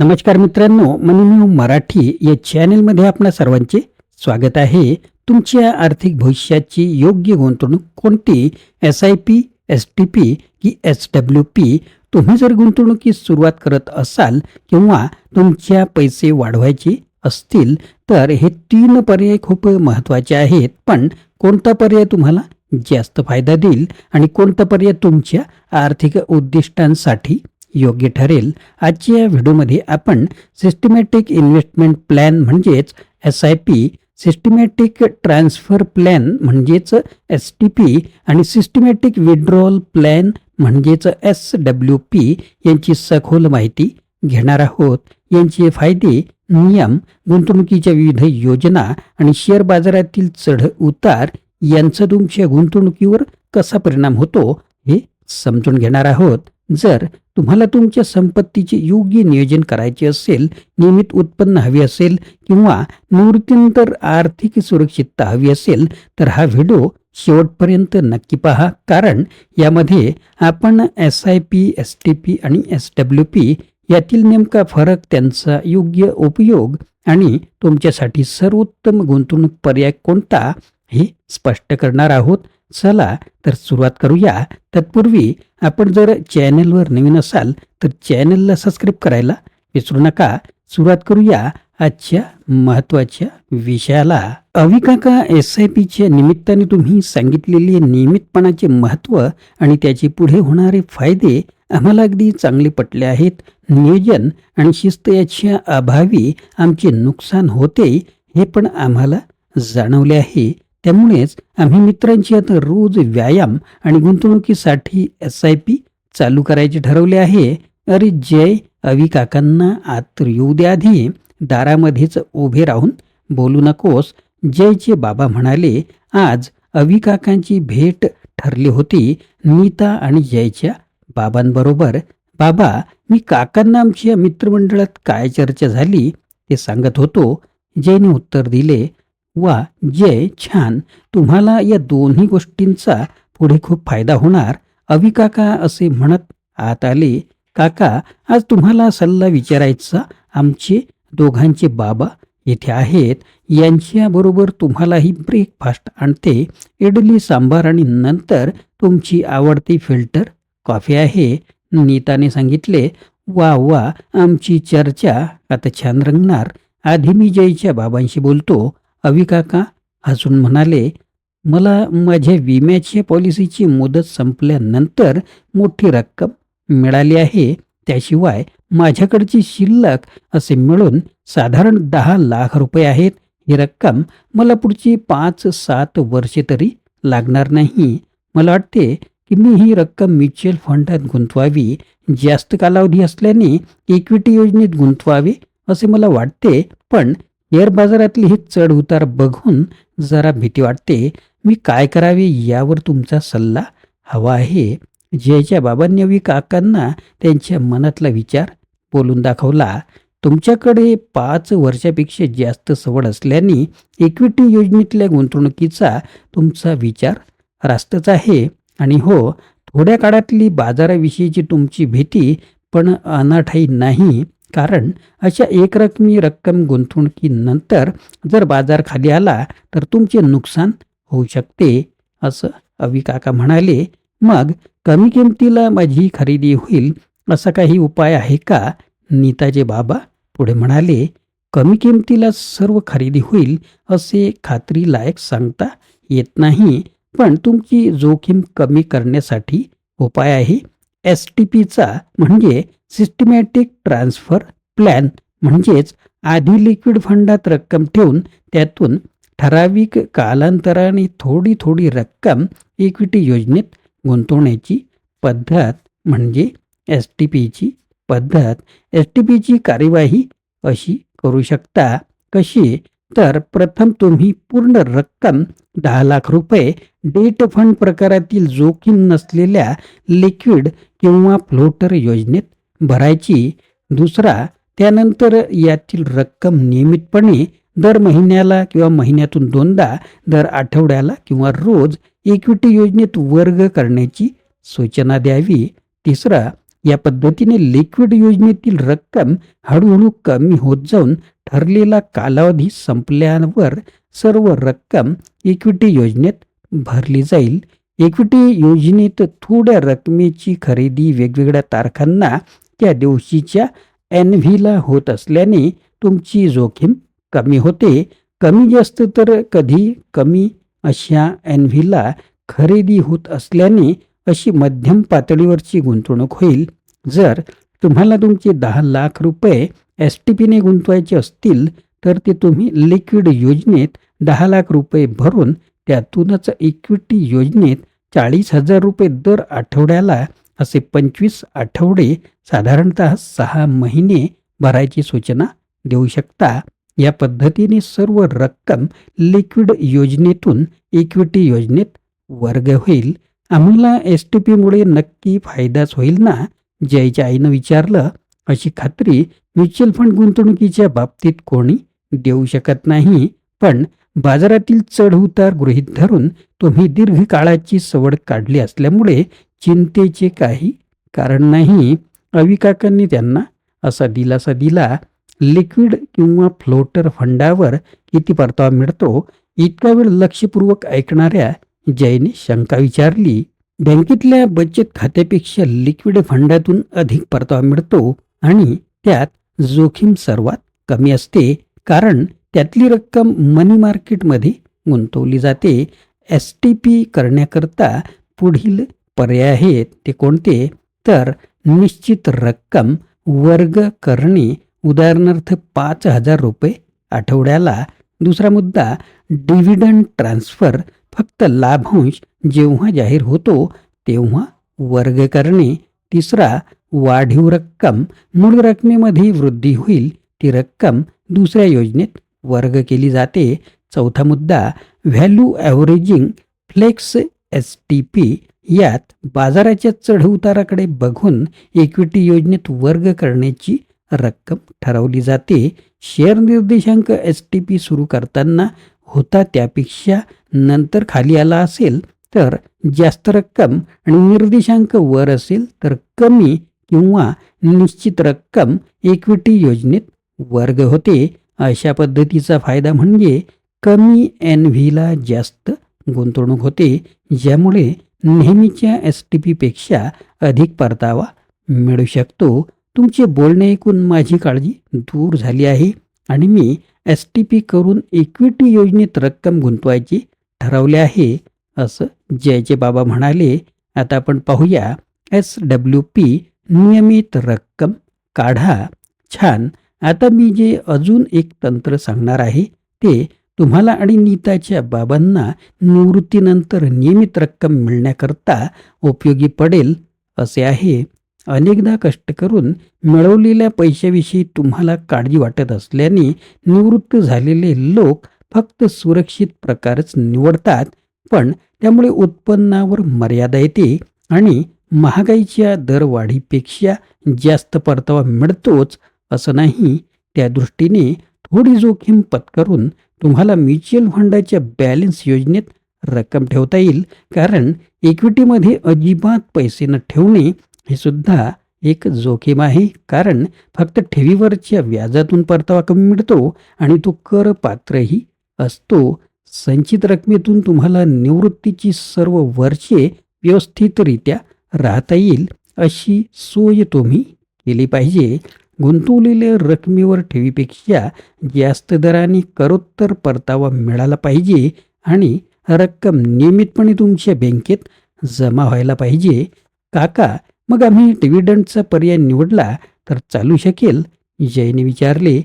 नमस्कार मित्रांनो मनी मराठी या चॅनेलमध्ये आपणा सर्वांचे स्वागत आहे. तुमच्या आर्थिक भविष्याची योग्य गुंतवणूक कोणती? S I P S T P की एस डब्ल्यू पी तुम्ही जर गुंतवणुकीस सुरुवात करत असाल किंवा तुमच्या पैसे वाढवायचे असतील तर हे तीन पर्याय खूप महत्त्वाचे आहेत. पण कोणता पर्याय तुम्हाला जास्त फायदा देईल आणि कोणता पर्याय तुमच्या आर्थिक उद्दिष्टांसाठी योग्य ठरेल. आजच्या या व्हिडिओमध्ये आपण सिस्टमॅटिक इन्व्हेस्टमेंट प्लॅन म्हणजेच S I P systematic transfer plan म्हणजेच एस टी पी आणि सिस्टमॅटिक विड्रॉल प्लॅन म्हणजेच एस डब्ल्यू पी यांची सखोल माहिती घेणार आहोत. यांचे फायदे नियम गुंतवणुकीच्या विविध योजना आणि शेअर बाजारातील चढ उतार यांचा तुमच्या गुंतवणुकीवर कसा परिणाम होतो हे समजून घेणार आहोत. जर तुम्हाला तुमच्या संपत्तीचे योग्य नियोजन करायचे असेल नियमित उत्पन्न हवे असेल किंवा निवृत्तीनंतर आर्थिक सुरक्षितता हवी असेल तर हा व्हिडिओ शेवटपर्यंत नक्की पहा. कारण यामध्ये आपण S I P S T P आणि एस डब्ल्यू पी यातील नेमका फरक त्यांचा योग्य उपयोग आणि तुमच्यासाठी सर्वोत्तम गुंतवणूक पर्याय कोणता? हे स्पष्ट करणार आहोत. चला तर सुरुवात करूया. तत्पूर्वी आपण जर चॅनलवर नवीन असाल तर चॅनलला सबस्क्राईब करायला विसरू नका. सुरुवात करूया आजच्या महत्त्वाच्या विषयाला. अविकाका एस आय पीच्या निमित्ताने तुम्ही सांगितलेले नियमितपणाचे महत्त्व आणि त्याचे पुढे होणारे फायदे आम्हाला अगदी चांगले पटले आहेत. नियोजन आणि शिस्त याच्या अभावी आमचे नुकसान होते हे पण आम्हाला जाणवले आहे. त्यामुळेच आम्ही मित्रांची आता रोज व्यायाम आणि गुंतवणुकीसाठी एस आय पी चालू करायचे ठरवले आहे. अरे जय अवी काकांना आत येऊ द्या आधी. दारामध्येच उभे राहून बोलू नकोस. जयचे बाबा म्हणाले आज अवी काकांची भेट ठरली होती. नीता आणि जयच्या बाबांबरोबर. बाबा मी काकांना आमच्या मित्रमंडळात काय चर्चा झाली ते सांगत होतो. जयने उत्तर दिले वा जय छान. तुम्हाला या दोन्ही गोष्टींचा पुढे खूप फायदा होणार. अवी काका असे म्हणत आत आले काका आज तुम्हाला सल्ला विचारायचा. आमचे दोघांचे बाबा येथे आहेत. यांच्याबरोबर तुम्हालाही ब्रेकफास्ट आणते. इडली सांबार आणि नंतर तुमची आवडती फिल्टर कॉफी आहे. नीताने सांगितले वा वा आमची चर्चा आता छान रंगणार. आधी मी जयच्या बाबांशी बोलतो. अवी काका हसून म्हणाले मला माझ्या विम्याच्या पॉलिसीची मुदत संपल्यानंतर मोठी रक्कम मिळाली आहे. त्याशिवाय माझ्याकडची शिल्लक असे मिळून साधारण दहा लाख रुपये आहेत. ही रक्कम मला पुढची पाच सात वर्षे तरी लागणार नाही. मला वाटते की मी ही रक्कम म्युच्युअल फंडात गुंतवावी. जास्त कालावधी असल्याने इक्विटी योजनेत गुंतवावे असे मला वाटते. पण शेअर बाजारातली ही चढ उतार बघून जरा भीती वाटते. मी काय करावे यावर तुमचा सल्ला हवा आहे. जयच्या बाबांनी वी काकांना त्यांच्या मनातला विचार बोलून दाखवला. तुमच्याकडे पाच वर्षापेक्षा जास्त सवड असल्याने इक्विटी योजनेतल्या गुंतवणुकीचा तुमचा विचार रास्तच आहे. आणि हो थोड्या काळातली बाजाराविषयीची तुमची भीती पण अनाठाई नाही. कारण अशा एकरकमी रक्कम गुंतवणुकीनंतर जर बाजार खाली आला तर तुमचे नुकसान होऊ शकते असं अवी काका म्हणाले. मग कमी किमतीला माझी खरेदी होईल असा काही उपाय आहे का? नीताजे बाबा पुढे म्हणाले कमी किमतीला सर्व खरेदी होईल असे खात्री लायक सांगता येत नाही पण तुमची जोखीम कमी करण्यासाठी उपाय आहे. एस टी पीचा म्हणजे सिस्टमॅटिक ट्रान्सफर प्लॅन म्हणजेच आधी लिक्विड फंडात रक्कम ठेवून त्यातून ठराविक कालांतराने थोडी थोडी रक्कम इक्विटी योजनेत गुंतवण्याची पद्धत म्हणजे एस टी पीची पद्धत. एस टी पीची कार्यवाही अशी करू शकता कशी? तर प्रथम तुम्ही पूर्ण रक्कम दहा लाख रुपये डेट फंड प्रकारातील जोखीम नसलेल्या लिक्विड किंवा फ्लोटर योजनेत भरायची. दुसरा त्यानंतर यातील रक्कम नियमितपणे दर महिन्याला किंवा महिन्यातून दोनदा दर आठवड्याला किंवा रोज इक्विटी योजनेत वर्ग करण्याची सूचना द्यावी. तिसरा या पद्धतीने लिक्विड योजनेतील रक्कम हळूहळू कमी होत जाऊन ठरलेला कालावधी संपल्यावर सर्व रक्कम इक्विटी योजनेत भरली जाईल. इक्विटी योजनेत थोड्या रकमेची खरेदी वेगवेगळ्या तारखांना त्या दिवशीच्या एन व्हीला होत असल्याने तुमची जोखीम कमी होते. कमी जास्त तर कधी कमी अशा एन व्हीला खरेदी होत असल्याने अशी मध्यम पातळीवरची गुंतवणूक होईल. जर तुम्हाला तुमचे दहा लाख रुपये एस टी पीने गुंतवायचे असतील तर ते तुम्ही लिक्विड योजनेत दहा लाख रुपये भरून त्यातूनच इक्विटी योजनेत चाळीस हजार रुपये दर आठवड्याला असे पंचवीस आठवडे साधारणतः सहा महिने भरायची सूचना देऊ शकता. या पद्धतीने सर्व रक्कम लिक्विड योजनेतून इक्विटी योजनेत वर्ग होईल. आम्हाला एस टी पीमुळे नक्की फायदाच होईल ना? जयच्या आईनं विचारलं. अशी खात्री म्युच्युअल फंड गुंतवणुकीच्या बाबतीत कोणी देऊ शकत नाही पण बाजारातील चढ उतार गृहीत धरून तुम्ही दीर्घकाळाची सवड काढली असल्यामुळे चिंतेचे काही कारण नाही. अविकाकांनी त्यांना असा दिलासा दिला लिक्विड किंवा फ्लोटर फंडावर किती परतावा मिळतो इतका वेळ लक्षपूर्वक ऐकणाऱ्या जयने शंका विचारली. बँकेतल्या बचत खात्यापेक्षा लिक्विड फंडातून अधिक परतावा मिळतो आणि त्यात जोखीम सर्वात कमी असते कारण त्यातली रक्कम मनी मार्केटमध्ये गुंतवली जाते. एस टी पी करण्याकरता पुढील पर्याय आहेत ते कोणते? तर निश्चित रक्कम वर्ग करणे. उदाहरणार्थ पाच हजार रुपये आठवड्याला. दुसरा मुद्दा डिव्हिडंड ट्रान्सफर फक्त लाभांश जेव्हा जाहीर होतो तेव्हा वर्ग करणे. तिसरा वाढीव रक्कम मूळ रकमेमध्ये वृद्धी होईल. ती रक्कम दुसऱ्या योजनेत वर्ग केली जाते. चौथा मुद्दा value averaging flex S T P यात बाजाराच्या चढउताराकडे बघून इक्विटी योजनेत वर्ग करण्याची रक्कम ठरवली जाते. शेअर निर्देशांक एस टी पी सुरू करताना होता त्यापेक्षा नंतर खाली आला असेल तर जास्त रक्कम आणि निर्देशांक वर असेल तर कमी किंवा निश्चित रक्कम इक्विटी योजनेत वर्ग होते. अशा पद्धतीचा फायदा म्हणजे कमी एन व्हीला जास्त गुंतवणूक होते ज्यामुळे नेहमीच्या एस टी पीपेक्षा अधिक परतावा मिळू शकतो. तुमचे बोलणे ऐकून माझी काळजी दूर झाली आहे आणि मी एस टी पी करून इक्विटी योजनेत रक्कम गुंतवायची ठरवले आहे असं जयचे बाबा म्हणाले. आता आपण पाहूया एस डब्ल्यू पी नियमित रक्कम काढा. छान. आता मी जे अजून एक तंत्र सांगणार आहे ते तुम्हाला आणि नीताच्या बाबांना निवृत्तीनंतर नियमित रक्कम मिळण्याकरता उपयोगी पडेल असे आहे. अनेकदा कष्ट करून मिळवलेल्या पैशाविषयी तुम्हाला काळजी वाटत असल्याने निवृत्त झालेले लोक फक्त सुरक्षित प्रकारच निवडतात पण त्यामुळे उत्पन्नावर मर्यादा येते आणि महागाईच्या दरवाढीपेक्षा जास्त परतावा मिळतोच असं नाही. त्या दृष्टीने थोडी जोखीम पत्करून तुम्हाला म्युच्युअल फंडाच्या बॅलन्स योजनेत रक्कम ठेवता येईल. कारण इक्विटीमध्ये अजिबात पैसे न ठेवणे हे सुद्धा एक जोखीम आहे. कारण फक्त ठेवीवरच्या व्याजातून परतावा कमी मिळतो आणि तो करपात्रही असतो. संचित रकमेतून तुम्हाला निवृत्तीची सर्व वर्षे व्यवस्थितरित्या राहता येईल अशी सोय तुम्ही केली पाहिजे. गुंतवलेल्या रकमेवर ठेवीपेक्षा जास्त दराने करोत्तर परतावा मिळाला पाहिजे आणि रक्कम नियमितपणे तुमच्या बँकेत जमा व्हायला पाहिजे. काका मग आम्ही डिव्हिडंडचा पर्याय निवडला तर चालू शकेल? जयने विचारले.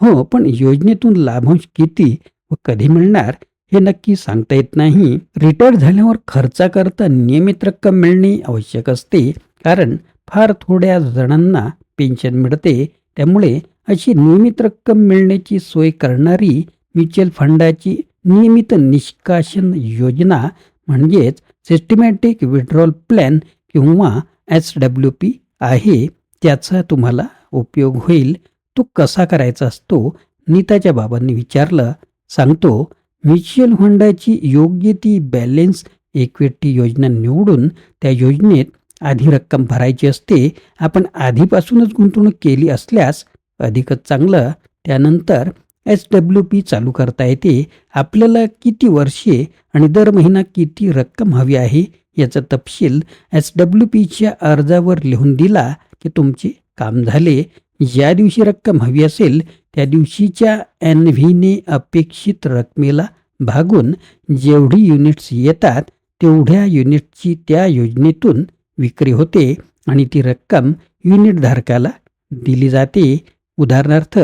हो पण योजनेतून लाभांश किती व कधी मिळणार? हे नक्की सांगता येत नाही. रिटायर झाल्यावर खर्चाकरता नियमित रक्कम मिळणे आवश्यक असते. कारण फार थोड्या जणांना पेन्शन मिळते. त्यामुळे अशी नियमित रक्कम मिळण्याची सोय करणारी म्युच्युअल फंडाची नियमित निष्काशन योजना म्हणजेच सिस्टमॅटिक विड्रॉल प्लॅन किंवा एस डब्ल्यू पी आहे. त्याचा तुम्हाला उपयोग होईल. तो कसा करायचा असतो? नीताच्या बाबांनी विचारलं. सांगतो. म्युच्युअल फंडाची योग्य ती बॅलेन्स इक्विटी योजना निवडून त्या योजनेत आधी रक्कम भरायची असते आपण आधीपासूनच गुंतवणूक केली असल्यास अधिकच चांगलं. त्यानंतर एस डब्ल्यू पी चालू करता येते. आपल्याला किती वर्षे आणि दर महिना किती रक्कम हवी आहे याचा तपशील एस डब्ल्यू पीच्या अर्जावर लिहून दिला की तुमचे काम झाले. ज्या दिवशी रक्कम हवी असेल त्या दिवशीच्या एन व्हीने अपेक्षित रकमेला भागून जेवढी युनिट्स येतात तेवढ्या युनिटची त्या योजनेतून विक्री होते आणि ती रक्कम युनिटधारकाला दिली जाते. उदाहरणार्थ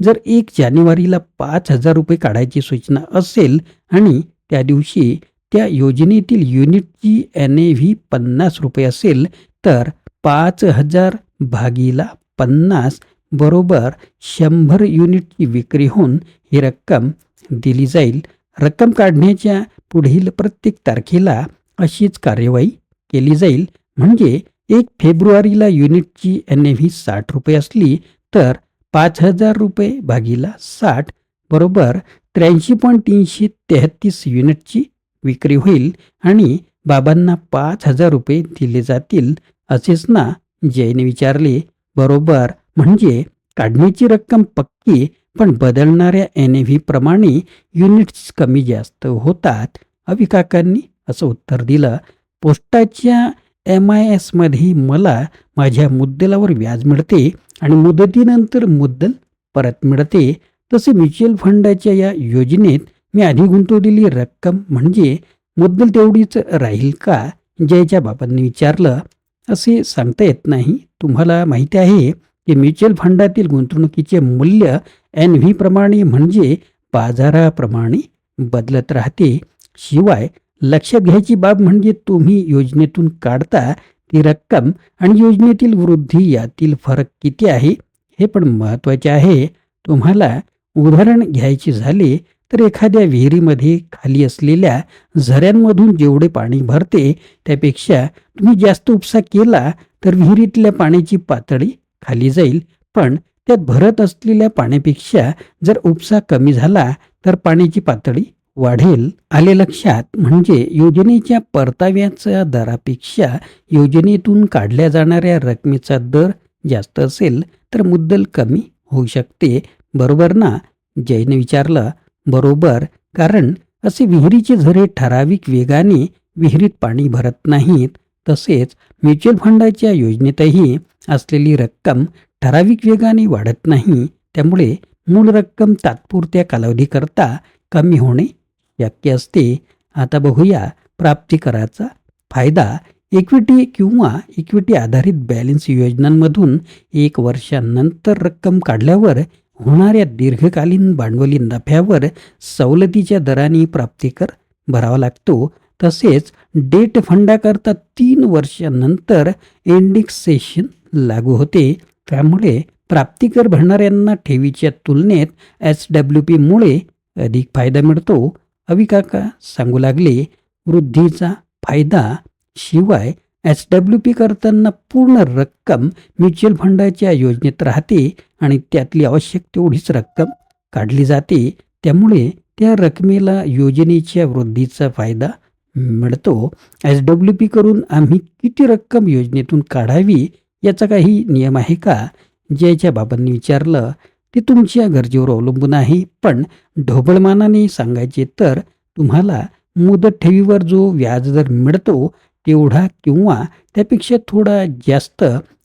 जर एक जानेवारीला पाच हजार रुपये काढायची सूचना असेल आणि त्या दिवशी त्या योजनेतील युनिटची एन ए व्ही पन्नास रुपये असेल तर पाच हजार भागीला पन्नास बरोबर शंभर युनिटची विक्री होऊन ही रक्कम दिली जाईल. रक्कम काढण्याच्या पुढील प्रत्येक तारखेला अशीच कार्यवाही केली जाईल. म्हणजे एक फेब्रुवारीला युनिटची एन ए व्ही साठ रुपये असली तर पाच हजार रुपये भागीला साठ बरोबर त्र्याऐंशी पॉईंट तीनशे तेहतीस युनिटची विक्री होईल आणि बाबांना पाच हजार रुपये दिले जातील असेच ना जयने विचारले. बरोबर म्हणजे काढण्याची रक्कम पक्की पण बदलणाऱ्या एन ए व्ही प्रमाणे युनिट्स कमी जास्त होतात अविकाकांनी असं उत्तर दिलं. पोस्टाच्या एम आय एसमध्ये मला माझ्या मुद्दलावर व्याज मिळते आणि मुदतीनंतर मुद्दल परत मिळते. तसे म्युच्युअल फंडाच्या या योजनेत मी आधी गुंतवलेली रक्कम म्हणजे मुद्दल तेवढीच राहील का जयच्या बाबांनी विचारलं असे सांगता येत नाही. तुम्हाला माहिती आहे की म्युच्युअल फंडातील गुंतवणुकीचे मूल्य एन व्ही प्रमाणे म्हणजे बाजाराप्रमाणे बदलत राहते. शिवाय लक्षात घ्यायची बाब म्हणजे तुम्ही योजनेतून काढता ती रक्कम आणि योजनेतील वृद्धी यातील फरक किती आहे हे पण महत्त्वाचे आहे. तुम्हाला उदाहरण घ्यायचे झाले तर एखाद्या विहिरीमध्ये खाली असलेल्या झऱ्यांमधून जेवढे पाणी भरते त्यापेक्षा तुम्ही जास्त उपसा केला तर विहिरीतल्या पाण्याची पातळी खाली जाईल. पण त्यात भरत असलेल्या पाण्यापेक्षा जर उपसा कमी झाला तर पाण्याची पातळी वाढेल. आले लक्षात म्हणजे योजनेच्या परताव्याच्या दरापेक्षा योजनेतून काढल्या जाणाऱ्या रकमेचा दर जास्त असेल तर मुद्दल कमी होऊ शकते. बरोबर ना? जयने विचारलं. बरोबर. कारण असे विहिरीचे झरे ठराविक वेगाने विहिरीत पाणी भरत नाहीत. तसेच म्युच्युअल फंडाच्या योजनेतही असलेली रक्कम ठराविक वेगाने वाढत नाही त्यामुळे मूळ रक्कम तात्पुरत्या कालावधीकरता कमी होणे शक्य असते. आता बघूया प्राप्तिकराचा फायदा इक्विटी किंवा इक्विटी आधारित बॅलन्स योजनांमधून एक वर्षानंतर रक्कम काढल्यावर होणाऱ्या दीर्घकालीन भांडवली नफ्यावर सवलतीच्या दराने प्राप्तिकर भरावा लागतो. तसेच डेट फंडाकरता तीन वर्षानंतर इंडिक्सेशन लागू होते. त्यामुळे प्राप्तिकर भरणाऱ्यांना ठेवीच्या तुलनेत एस डब्ल्यू पीमुळे अधिक फायदा मिळतो. अविकाका सांगू लागले वृद्धीचा फायदा शिवाय एस डब्ल्यू पी करताना पूर्ण रक्कम म्युच्युअल फंडाच्या योजनेत राहते आणि त्यातली आवश्यक तेवढीच रक्कम काढली जाते. त्यामुळे त्या रकमेला योजनेच्या वृद्धीचा फायदा मिळतो. एस डब्ल्यू पी करून आम्ही किती रक्कम योजनेतून काढावी याचा काही नियम आहे का? जयच्या बाबांनी विचारलं ते तुमच्या गरजेवर अवलंबून आहे. पण ढोबळमानाने सांगायचे तर तुम्हाला मुदत ठेवीवर जो व्याजदर मिळतो तेवढा किंवा त्यापेक्षा थोडा जास्त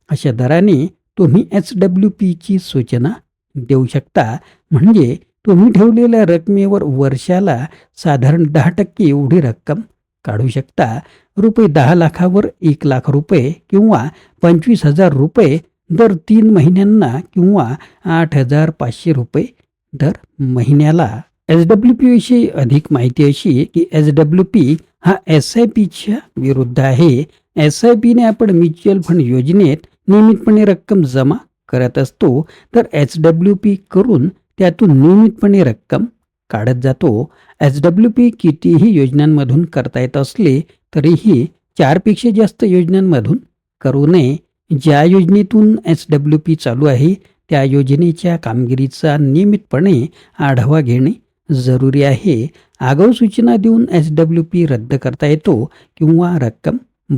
अशा दराने तुम्ही एच डब्ल्यू पीची सूचना देऊ शकता. म्हणजे तुम्ही ठेवलेल्या रकमेवर वर्षाला साधारण दहा टक्के एवढी रक्कम काढू शकता. रुपये दहा लाखावर एक लाख रुपये किंवा पंचवीस हजार रुपये दर तीन महिन्यांना किंवा आठ हजार पाचशे रुपये दर महिन्याला. एस डब्ल्यू पी विषयी अधिक माहिती अशी की एस डब्ल्यू पी हा एस आय पीच्या विरुद्ध आहे. एस आय पीने आपण म्युच्युअल फंड योजनेत नियमितपणे रक्कम जमा करत असतो. तर एच डब्ल्यू पी करून त्यातून नियमितपणे रक्कम काढत जातो. एच डब्ल्यू पी कितीही योजनांमधून करता येत असले तरीही चारपेक्षा जास्त योजनांमधून करू नये. ज्या योजनेतून एस डब्ल्यू पी चालू आहे त्या योजनेच्या कामगिरीचा नियमितपणे आढावा घेणे जरुरी आहे. आगाऊ सूचना देऊन एस डब्ल्यू पी रद्द करता येतो किंवा रक्कम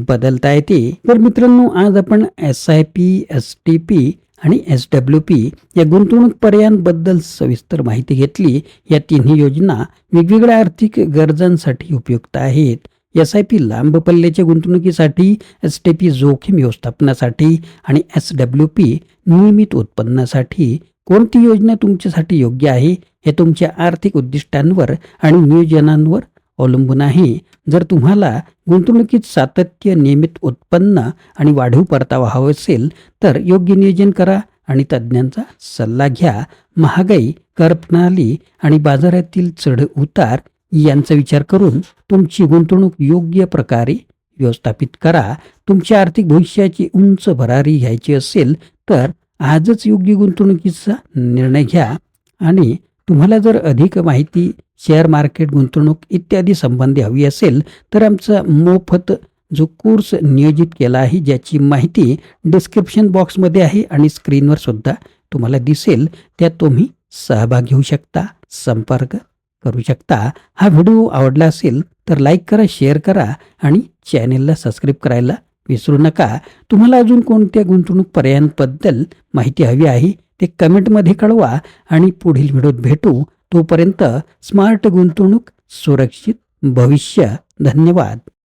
बदलता येते. तर मित्रांनो आज आपण S I P S T P आणि एस डब्ल्यू पी या गुंतवणूक पर्यायांबद्दल सविस्तर माहिती घेतली. या तिन्ही योजना वेगवेगळ्या आर्थिक गरजांसाठी उपयुक्त आहेत. एस आय पी लांब पल्ल्याच्या गुंतवणुकीसाठी एस टी पी जोखीम व्यवस्थापनासाठी आणि एस डब्ल्यू पी नियमित उत्पन्नासाठी कोणती योजना तुमच्यासाठी योग्य आहे हे तुमच्या आर्थिक उद्दिष्टांवर आणि नियोजनांवर अवलंबून आहे. जर तुम्हाला गुंतवणुकीत सातत्य नियमित उत्पन्न आणि वाढीव परतावा हवा असेल तर योग्य नियोजन करा आणि तज्ज्ञांचा सल्ला घ्या. महागाई कर प्रणाली आणि बाजारातील चढ उतार यांचा विचार करून तुमची गुंतवणूक योग्य प्रकारे व्यवस्थापित करा. तुमच्या आर्थिक भविष्याची उंच भरारी घ्यायची असेल तर आजच योग्य गुंतवणुकीचा निर्णय घ्या. आणि तुम्हाला जर अधिक माहिती शेअर मार्केट गुंतवणूक इत्यादी संबंधी हवी असेल तर आमचा मोफत जो कोर्स नियोजित केला आहे ज्याची माहिती डिस्क्रिप्शन बॉक्समध्ये आहे आणि स्क्रीनवर सुद्धा तुम्हाला दिसेल. त्यात तुम्ही सहभाग घेऊ शकता. संपर्क करू शकता. हा व्हिडिओ आवडला असेल तर लाईक करा शेअर करा आणि चॅनेलला सबस्क्राईब करायला विसरू नका. तुम्हाला अजून कोणत्या गुंतवणूक पर्यायांबद्दल माहिती हवी आहे ते कमेंटमध्ये कळवा आणि पुढील व्हिडिओत भेटू. तोपर्यंत स्मार्ट गुंतवणूक सुरक्षित भविष्य. धन्यवाद.